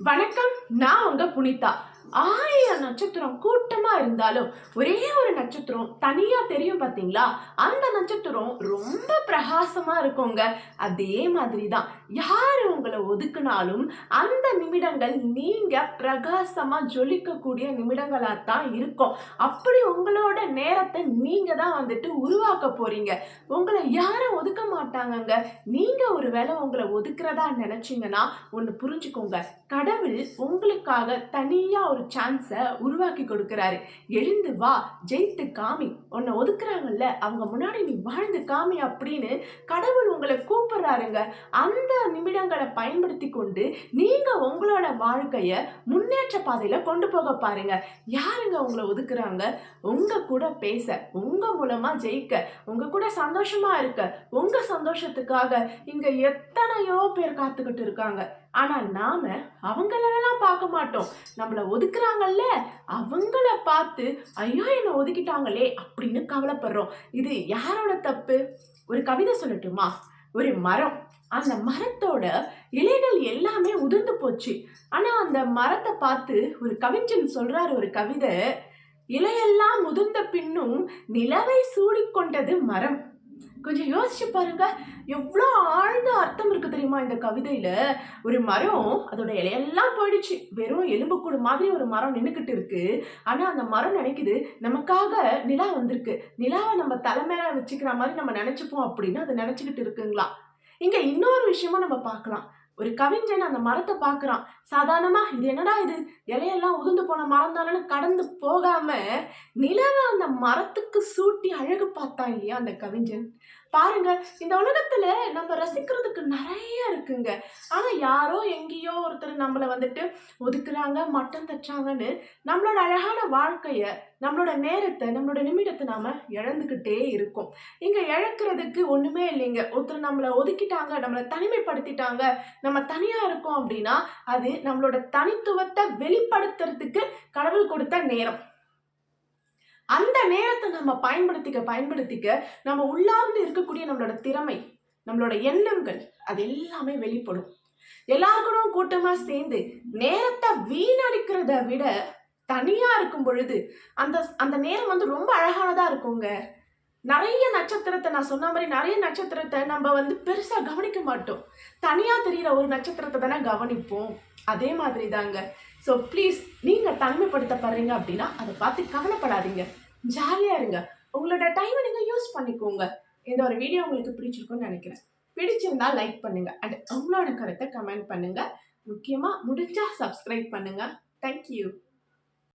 வணக்கம் நான் உங்க புனிதா. ஆயிரம் நட்சத்திரம் கூட்டமா இருந்தாலும் ஒரே ஒரு நட்சத்திரம் தனியா தெரியும் பாத்தீங்களா? அந்த நட்சத்திரம் ரொம்ப பிரகாசமா இருக்குங்க. அதே மாதிரி தான் யாரு உங்களை ஒதுக்குனாலும் அந்த நிமிடங்கள் நீங்க பிரகாசமா ஜொலிக்கக்கூடிய நிமிடங்களா தான் இருக்கும். அப்படி உங்களோட நேரத்தை நீங்க தான் வந்துட்டு உருவாக்க போறீங்க. உங்களை யாரும் ஒதுக்க மாட்டாங்கங்க. நீங்க ஒருவேளை உங்களை ஒதுக்குறதா நினைச்சீங்கன்னா ஒன்று புரிஞ்சுக்கோங்க. கடவுள் உங்களுக்காக தனியா ஒரு சான்ஸை உருவாக்கி கொடுக்குறாரு. எழுந்து வா ஜெயித்து காமி. உன்னை ஒதுக்குறாங்கல்ல அவங்க முன்னாடி நீ வாழ்ந்து காமி அப்படின்னு கடவுள் உங்களை கூப்பிடுறாருங்க. அந்த நிமிடங்களை பயன்படுத்தி கொண்டு நீங்கள் உங்களோட வாழ்க்கையை முன்னேற்ற பாதையில் கொண்டு போக பாருங்க. யாருங்க உங்களை ஒதுக்குறாங்க? உங்கள் கூட பேச உங்கள் மூலமாக ஜெயிக்க உங்கள் கூட சந்தோஷமாக இருக்க உங்கள் சந்தோஷத்துக்காக இங்கே எத்தனையோ பேர் காத்துக்கிட்டு இருக்காங்க. ஆனால் நாம் அவங்களெல்லாம் பார்க்க மாட்டோம். நம்மளை ஒதுக்குறாங்கல்ல அவங்கள பார்த்து ஐயோ என்னை ஒதுக்கிட்டாங்களே அப்படின்னு கவலைப்படுறோம். இது யாரோட தப்பு? ஒரு கவிதை சொல்லட்டுமா? ஒரு மரம். அந்த மரத்தோட இலைகள் எல்லாமே உதிர்ந்து போச்சு. ஆனால் அந்த மரத்தை பார்த்து ஒரு கவிஞன் சொல்கிறார் ஒரு கவிதை இலையெல்லாம் முதிர்ந்த பின்னும் நிலவை சூடிக்கொண்டது மரம். கொஞ்சம் யோசிச்சு பாருங்க. எவ்வளோ தெரியுமா இந்த கவிதையில? ஒரு மரம் அதோட இலையெல்லாம் போயிடுச்சு. வெறும் எலும்புக்கூடு மாதிரி ஒரு மரம் நின்றுக்கிட்டு இருக்கு. ஆனா அந்த மரம் நினைக்குது நமக்காக நிலா வந்திருக்கு. நிலாவை நம்ம தலைமையில வச்சுக்கிற மாதிரி நம்ம நினைச்சுப்போம் அப்படின்னு அதை நினைச்சுக்கிட்டு இருக்குங்களா? இங்க இன்னொரு விஷயமும் நம்ம பார்க்கலாம். ஒரு கவிஞன் அந்த மரத்தை பார்க்குறான். சாதாரணமா இது என்னடா இது? இலையெல்லாம் உதிர்ந்து போன மரம் தானே கடந்து போகாம நிலவை அந்த மரத்துக்கு சூட்டி அழகு பார்த்தான் இல்லையா அந்த கவிஞன்? பாருங்க இந்த உலகத்துல நம்ம ரசிக்கிறதுக்கு நிறைய இருக்குங்க. ஆனா யாரோ எங்கேயோ ஒருத்தர் நம்மளை வந்துட்டு ஒதுக்குறாங்க மட்டம் தச்சாங்கன்னு நம்மளோட அழகான வாழ்க்கைய நம்மளோட நேரத்தை நம்மளோட நிமிடத்தை நாம இழந்துக்கிட்டே இருக்கோம். இங்க இழக்கிறதுக்கு ஒண்ணுமே இல்லைங்க. ஒருத்தர் நம்மளை ஒதுக்கிட்டாங்க நம்மளை தனிமைப்படுத்திட்டாங்க நம்ம தனியா இருக்கோம் அப்படின்னா அது நம்மளோட தனித்துவத்தை வெளிப்படுத்துறதுக்கு கடவுள் கொடுத்த நேரம். அந்த நேரத்தை நம்ம பயன்படுத்திக்க பயன்படுத்திக்க நம்ம உள்ளார்ந்து இருக்கக்கூடிய நம்மளோட திறமை நம்மளோட எண்ணங்கள் அது எல்லாமே வெளிப்படும். எல்லாருக்கூடும் கூட்டமா சேர்ந்து நேரத்தை வீணடிக்கிறத விட தனியா இருக்கும் பொழுது அந்த அந்த நேரம் வந்து ரொம்ப அழகானதா இருக்குங்க. நிறைய நட்சத்திரத்தை நான் சொன்ன மாதிரி நிறைய நட்சத்திரத்தை நம்ம வந்து பெருசாக கவனிக்க மாட்டோம். தனியாக தெரிகிற ஒரு நட்சத்திரத்தை தானே கவனிப்போம். அதே மாதிரி தாங்க. ஸோ ப்ளீஸ் நீங்கள் தனிமைப்படுத்தப்படுறீங்க அப்படின்னா அதை பார்த்து கவலைப்படாதீங்க. ஜாலியாக இருங்க. உங்களோட டைமை நீங்கள் யூஸ் பண்ணிக்கோங்க. இந்த ஒரு வீடியோ உங்களுக்கு பிடிச்சிருக்குன்னு நினைக்கிறேன். பிடிச்சிருந்தா லைக் பண்ணுங்கள் அண்ட் உங்களோட கருத்தை கமெண்ட் பண்ணுங்கள் முக்கியமாக முடிஞ்சால் சப்ஸ்கிரைப் பண்ணுங்கள் தேங்க்யூ